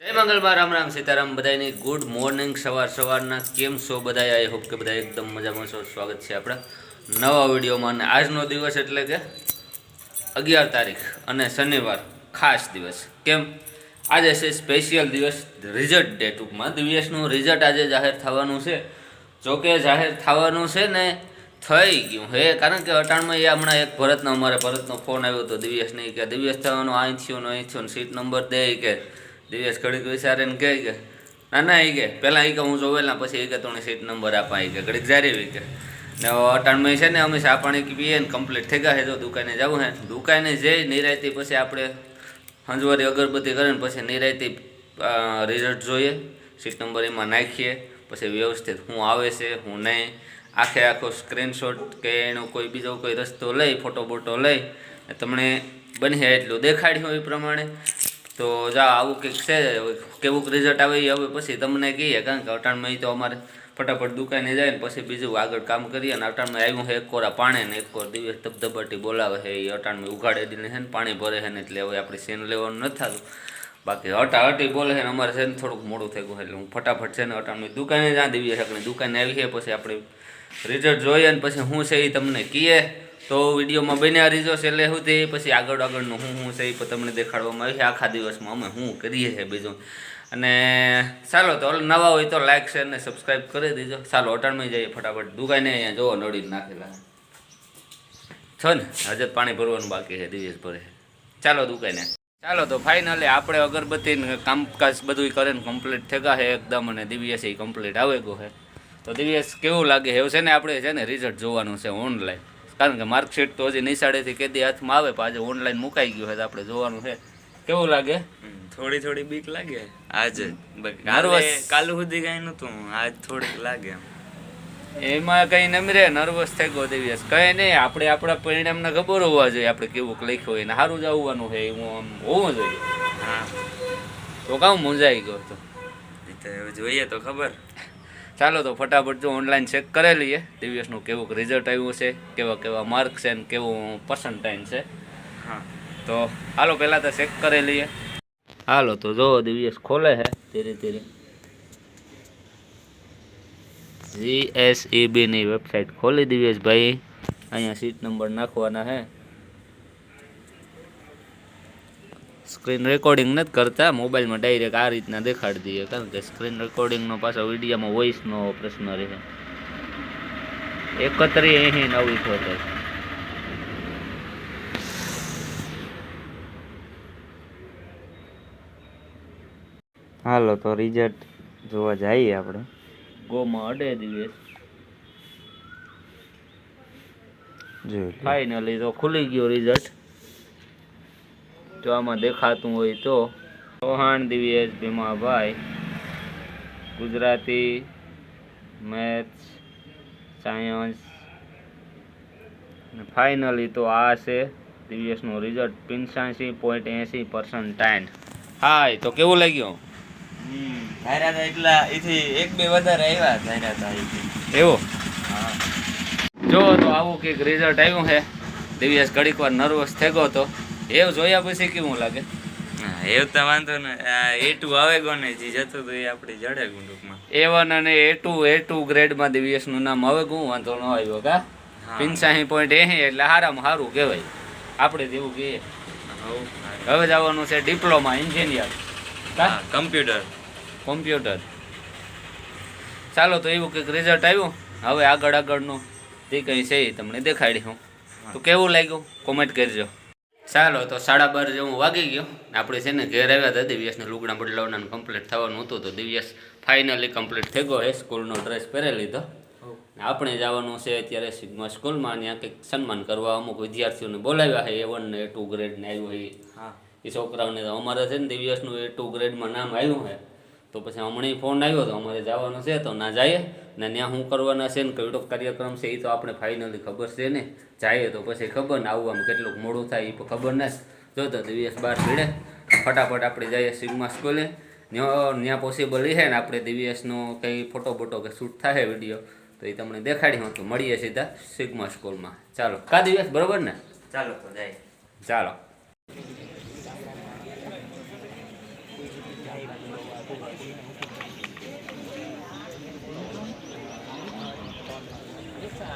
જય મંગલમાં રામ રામ સીતારામ. બધાને good morning સવાર સવારના કેમ છો બધા આઈ હોપ કે બધા એકદમ મજામાં છો. સ્વાગત છે આપણા નવા વિડીયોમાં. અને આજનો દિવસ એટલે કે અગિયાર તારીખ અને શનિવાર ખાસ દિવસ. કેમ? આજે છે સ્પેશિયલ દિવસ રિઝલ્ટ ડે ટૂંકમાં. દિવસનું રિઝલ્ટ આજે જાહેર થવાનું છે. જોકે જાહેર થવાનું છે ને થઈ ગયું હે કારણ કે અટાણમાં એ હમણાં એક ભરતનો, અમારે ભરતનો ફોન આવ્યો હતો. દિવ્યેશને કે, દિવ્યેશ થવાનો અહીં થયો અહીં થયો સીટ નંબર દે. કે દિવ્યેશ ઘડીક વિચારે ને કહે કે, ના ના એ કે, પહેલાં એ કે હું જોવેલા પછી એ કે તોને સીટ નંબર આપા એ કે ઘડીક જારી કે. ને અટાણમાં છે ને, અમે ચા પાણી પીએ ને કમ્પ્લીટ થઈ ગયા છે તો દુકાને જવું હે દુકાને જઈ, નિરાયતી પછી આપણે હંજવારી અગરબત્તી કરે ને પછી નિરાયતી રિઝલ્ટ જોઈએ, સીટ નંબર એમાં નાખીએ, પછી વ્યવસ્થિત હું આવે છે, હું નહીં, આખે આખો સ્ક્રીનશોટ કે એનો કોઈ બીજો કોઈ રસ્તો લઈ ફોટો બોટો લઈ તમને બની એટલું દેખાડ્યું એ પ્રમાણે. તો જા, આવું કંઈક છે કેવું રિઝલ્ટ આવે એ હવે પછી તમને કહીએ. કારણ કે અટાણમાં એ તો અમારે ફટાફટ દુકાને જાય ને પછી બીજું આગળ કામ કરીએ અને અટાણમાં આવ્યું છે એક કોરા પાણે ને એક કોર દિવસ ધબધબાટી બોલાવે છે એ અટાણમાં ઉઘાડે દીને છે ને પાણી ભરે છે ને એટલે હવે આપણે સીન લેવાનું નથી થતું. બાકી હટા હટી બોલે છે અમારે છે ને થોડુંક મોડું થઈ ગયું એટલે હું ફટાફટ છે ને અટાણમાં દુકાને જ્યાં દેવી શકની દુકાને આવી છે પછી આપણે રિઝલ્ટ જોઈએ ને પછી શું છે એ તમને કહીએ. તો વિડીયોમાં બન્યા રીજો છેલ્લે સુધી, પછી આગળ આગળનું હું શું છે એ તમને દેખાડવામાં આવ્યું છે. આખા દિવસમાં અમે શું કરીએ છીએ બીજું. અને ચાલો તો નવા હોય તો લાઈક શેર ને સબસ્ક્રાઈબ કરી દેજો. ચાલો, અટાણમાં જઈએ ફટાફટ. દુકાને અહીંયા જોવો નડી નાખેલા. છો ને હજર પાણી ભરવાનું બાકી છે દિવસ ભરે ચાલો દુકાને. ચાલો તો ફાઇનલી આપણે અગરબત્તી કામકાજ બધું કરીને કમ્પ્લીટ થયા છે એકદમ અને દિવ્યસ એ કમ્પ્લીટ આવે ગયો છે. તો દિવ્યસ કેવું લાગે? એવું છે ને આપણે છે ને રિઝલ્ટ જોવાનું છે ઓનલાઈન કારણ કે માર્કશીટ તો હજી નિશાળેથી કેદી હાથમાં આવે પણ આજે ઓનલાઈન મુકાઈ ગયું હોય તો આપણે જોવાનું છે. કેવું લાગે? થોડી થોડી બીક લાગે. આજે કાલ સુધી કઈ નતું આજ થોડીક લાગે એમ. કઈ નમરે નર્વસ થઈ ગયો દેવી કઈ નહીં આપણે આપણા પરિણામને ખબર હોવા જોઈએ. આપણે કેવું લખ્યું હોય ને સારું જ આવવાનું છે એવું આમ હોવું જોઈએ. હા. તો કામ મૂંઝાઈ ગયો તો જોઈએ તો ખબર. ચાલો તો ફટાફટ જો ઓનલાઈન ચેક કરી લઈએ. ટીવીએસનું કેવું રિઝલ્ટ આવ્યું છે કેવા કેવા માર્ક છે ને કેવું પર્સન્ટાઇન છે. હા. તો હાલો પહેલાં તો ચેક કરી લઈએ. હાલો તો જો દિવ્યેશ ખોલે છે ધીરે ધીરે. જીએસઈબીની વેબસાઇટ ખોલી દિવ્યેશભાઈ. અહીંયા સીટ નંબર નાખવાના છે. સ્ક્રીન રેકોર્ડિંગ નથી કરતા મોબાઈલમાં ડાયરેક્ટ આ રીતના દેખાડી દઈએ. કારણ કે સ્ક્રીન રેકોર્ડિંગનો પાછો વિડીયોમાં વોઇસનો પ્રશ્ન રહે. એકત્રી અહીં નવી ખોટે હાલો તો રિઝલ્ટ જોવા જઈએ આપણે. ગોમાં અડે દિવસ. જોઈ ફાઇનલી તો ખુલી ગયો રિઝલ્ટ જો આમાં દેખાતું હોય તો Chauhan Divyesh Bhimabhai Gujarati maths science. Finally તો આ છે દિવ્યેશનું રિઝલ્ટ પંચ્યાસી પોઈન્ટ એંસી પર્સન્ટાઇન હાય તો કેવું લાગ્યું? ધાર્યા હતા એટલા એથી એક બે વધારે આવ્યા ધાર્યા હતા એવું? હા. જો તો આવું કંઈક રિઝલ્ટ આવ્યું છે. દિવ્યેશ ઘડીક વાર નર્વસ થઈ ગયો તો એવું જોયા પછી કેવું લાગે? હા, એવું તો વાંધો ને એ ટુ આવે ગોને જે જતો તો એ આપણે જડે ગુંડુકમાં. એ વન અને એ ટુ એ ટુ ગ્રેડમાં દિવ્યેશનું નામ હવે ગું વાંધો ન આવ્યો કા? હા. પંચ્યાસી પોઈન્ટ એ એટલે હારામાં સારું કહેવાય. આપણે જેવું કહીએ. હવે જવાનું છે ડિપ્લોમા એન્જિનિયર કમ્પ્યુટર. કોમ્પ્યુટર. ચાલો તો એવું કંઈક રિઝલ્ટ આવ્યું. હવે આગળ આગળનું જે કંઈ છે એ તમને દેખાડી હું. તો કેવું લાગ્યું? કોમેન્ટ કરજો. ચાલો તો સાડા બાર જેવું વાગી ગયો. આપણે છે ને ઘેર આવ્યા હતા દિવ્યાસને લુગડા બદલાવવાનું કમ્પ્લીટ થવાનું હતું તો દિવ્યાસ ફાઇનલી કમ્પ્લીટ થઈ ગયો. છે સ્કૂલનો ડ્રેસ પહેરી લીધો. આપણે જવાનું છે અત્યારે સિગ્મા સ્કૂલમાં ત્યાં કંઈક સન્માન કરવા અમુક વિદ્યાર્થીઓને બોલાવ્યા છે. એ વન ને એ ટુ ગ્રેડને આવ્યું હોય એ છોકરાઓને અમારે છે ને દિવ્યાસનું એ ટુ ગ્રેડમાં નામ આવ્યું છે. તો પછી હમણાં ફોન આવ્યો તો અમારે જવાનું છે તો ના જઈએ ને ત્યાં શું કરવાના છે ને કયો કાર્યક્રમ છે એ તો આપણે ફાઇનલી ખબર છે ને. જઈએ તો પછી ખબર ને આવવામાં કેટલુંક મોડું થાય એ ખબર ના જો તો દિવ્યસ બહાર ભીડે. ફટાફટ આપણે જઈએ સિગ્મા સ્કૂલે. ત્યાં ત્યાં પોસિબલ છે ને આપણે દિવ્યસનો કંઈ ફોટો બોટો કે શૂટ થાય વીડિયો તો એ તમને દેખાડી હું તો મળીએ સીધા સિગ્મા સ્કૂલમાં. ચાલો. કા દિવસ બરોબર ને? ચાલો તો જાય. ચાલો.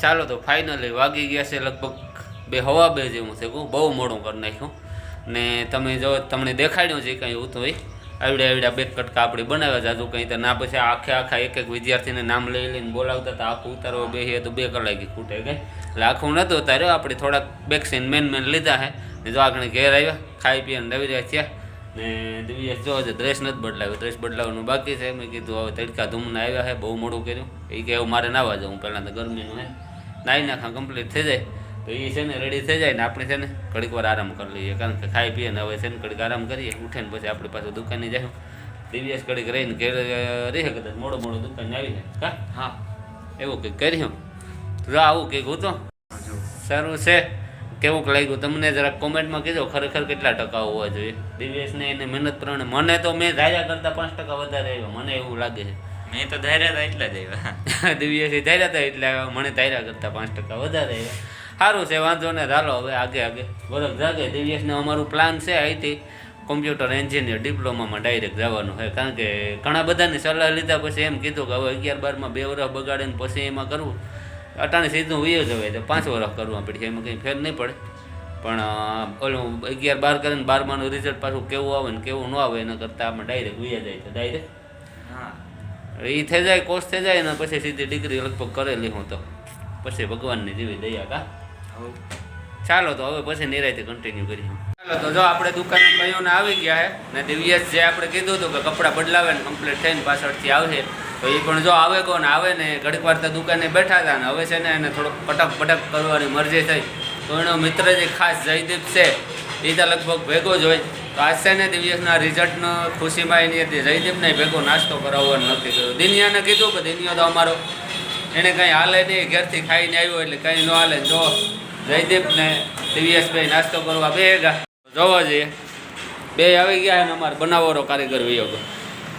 ચાલો તો ફાઇનલી વાગી ગયા છે લગભગ બે હવા બે જેવું છે, બહુ મોડું કરી નાખ્યું. ને તમે જો, તમને દેખાડ્યું છે કંઈ હતું હોય આવડે આવડ્યા બે કટકા આપણે બનાવ્યા જાજુ કંઈ તો ના, પછી આખે આખા એક એક વિદ્યાર્થીને નામ લઈ લઈને બોલાવતા હતા, આખું ઉતારવા બેસીએ તો બે કલાકી ખૂટે કે. એટલે આખું નહોતું ઉતાર્યો આપણે થોડાક બેક્સીન મેન મેન લીધા હે. ને જો આગળ ઘેર આવ્યા, ખાઈ પીને રવી રહ્યા થયા. ને દિવ્ય જો હજુ ડ્રેસ નથી બદલાવ્યો. ડ્રેસ બદલાવવાનું બાકી છે. મેં કીધું હવે તડકા ધૂમને આવ્યા હે, બહુ મોડું કર્યું. એ કે એવું મારે નાવા હું પહેલાં તો ગરમીનું હે. નાહી નાખા કમ્પ્લીટ થઈ જાય. તો એ છે ને રેડી થઈ જાય ને આપણે છે ને ઘડીક વાર આરામ કરી લઈએ. કારણ કે ખાઈ પીએ ને હવે છે ને ઘડીક આરામ કરીએ ઉઠે ને પછી આપણે પાછું દુકાને જાય દિવ્યાસ ઘડીક રહીને ઘેર રહે કદાચ મોડો મોડો દુકાને આવી જાય. કા? હા. એવું કંઈક કર્યું જો આવું કંઈક હું તો. સારું છે. કેવું લાગ્યું તમને? જરાક કોમેન્ટમાં કીધો ખરેખર કેટલા ટકા હોવા જોઈએ. દિવ્યેશને એને મહેનત પ્રમાણે મને તો મેં ધાર્યા કરતાં પાંચ ટકા વધારે આવ્યો. મને એવું લાગે છે. મેં તો ધાર્યા હતા એટલા જ આવ્યા. દિવ્યેશે ધાર્યા હતા એટલે મને ધાર્યા કરતાં પાંચ ટકા વધારે આવ્યા. સારું છે વાંધો ને ચાલો હવે આગે આગે. બરફ જાગે દિવ્યેશને અમારું પ્લાન છે અહીંથી કોમ્પ્યુટર એન્જિનિયર ડિપ્લોમામાં ડાયરેક્ટ જવાનું છે. કારણ કે ઘણા બધાની સલાહ લીધા પછી એમ કીધું કે હવે અગિયાર બારમાં બે વર્ષ બગાડે ને પછી એમાં કરવું. અટાણે સીધું વયો જવાય તો પાંચ વર્ષ કરવું પડશે એમાં કંઈ ફેર નહીં પડે. પણ ઓલું અગિયાર બાર કરીને બારમાનું રિઝલ્ટ પાછું કેવું આવે ને કેવું ન આવે એના કરતાં આમાં ડાયરેક્ટ વયા જાય તો ડાયરેક્ટ હા. એ થઈ જાય કોર્સ થઈ જાય ને પછી સીધી ડિગ્રી લગભગ કરેલી હું તો. પછી ભગવાનની જેવી દયા કા. ચાલો તો હવે પછી નિરાયથી કન્ટિન્યુ કરીએ. ચાલો તો જો આપણે દુકાન ભાઈઓને આવી ગયા છે ને દિવ્યસ જે આપણે કીધું હતું કે કપડાં બદલાવે ને કમ્પ્લીટ થઈને પાછળથી આવશે, તો એ પણ જો આવે કોને આવે ને ઘડીક વાર તો દુકાને બેઠા હતા ને હવે છે ને એને થોડોક પટક પટક કરવાની મરજી થઈ. તો એનો મિત્ર જે ખાસ જયદીપ છે એ તો લગભગ ભેગો જ હોય. તો આજ છે ને દિવ્યસના રિઝલ્ટનો ખુશીમાં એની હતી. જયદીપને ભેગો નાસ્તો કરાવવાનું નક્કી કર્યું. દિનિયાને કીધું કે દિનિયો તો અમારો એને કંઈ હાલે નહીં ઘેરથી ખાઈને આવ્યો એટલે કંઈ ન હાલે. જો જયદીપ ને દિવ્યેશભાઈ નાસ્તો કરવા બે ગયા જોવા જઈએ બે આવી ગયા અને અમારે બનાવવાનો કારીગર વિયોગ.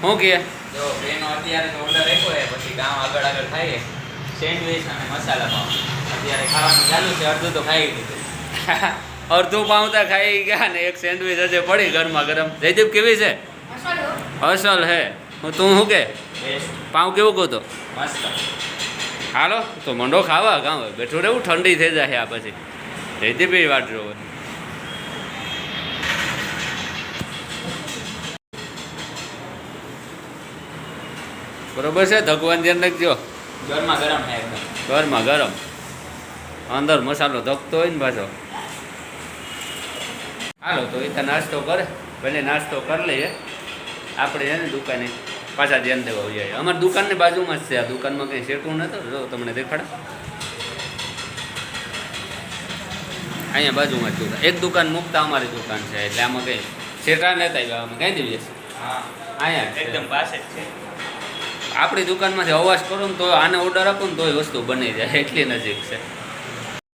શું કહે જો બેનો અત્યારે તો ઓર્ડર આપ્યો છે પછી ગામ આગળ આગળ ખાઈએ. સેન્ડવિચ અને મસાલા પાવ અત્યારે ખાવાનું ચાલુ છે અડધું તો ખાઈ લીધું. અડધું પાઉતા ખાઈ ગયા ને એક સેન્ડવિચ હજે પડી ગરમા ગરમ. જયદીપ કેવી છે? અસલ હે. હું. તું શું કે? પાઉં કેવું કહું તો? મસ્ત. હાલો તો મંડો ખાવા હોય. બેઠું રહેવું ઠંડી થઈ જાય આ પછી. જયદીપ વાટ જોવે. બરોબર છે? ભગવાન ધ્યાન રાખજો. ગરમા ગરમ ગરમા ગરમ. અંદર મસાલો ધકતો હોય ને પાછો. હાલો તો એ નાસ્તો કરે. ભલે નાસ્તો કરી લઈએ. આપણે છે ને દુકાને પાછા ધ્યાન દેવા જાય અમારી દુકાનની બાજુમાં જ છે. આ દુકાનમાં કંઈ સેટું નહોતું? જો તમને દેખાડે. અહીંયા બાજુમાં જ દુકાન એક દુકાન મુકતા અમારી દુકાન છે. એટલે આમાં કંઈ શેટા નહોતા આવ્યા. અમે કઈ દઈએ હા. અહીંયા એકદમ પાસે જ છે. આપણી દુકાનમાંથી અવાજ કરો ને તો આને ઓર્ડર આપો ને તોય વસ્તુ બની જાય. એટલી નજીક છે.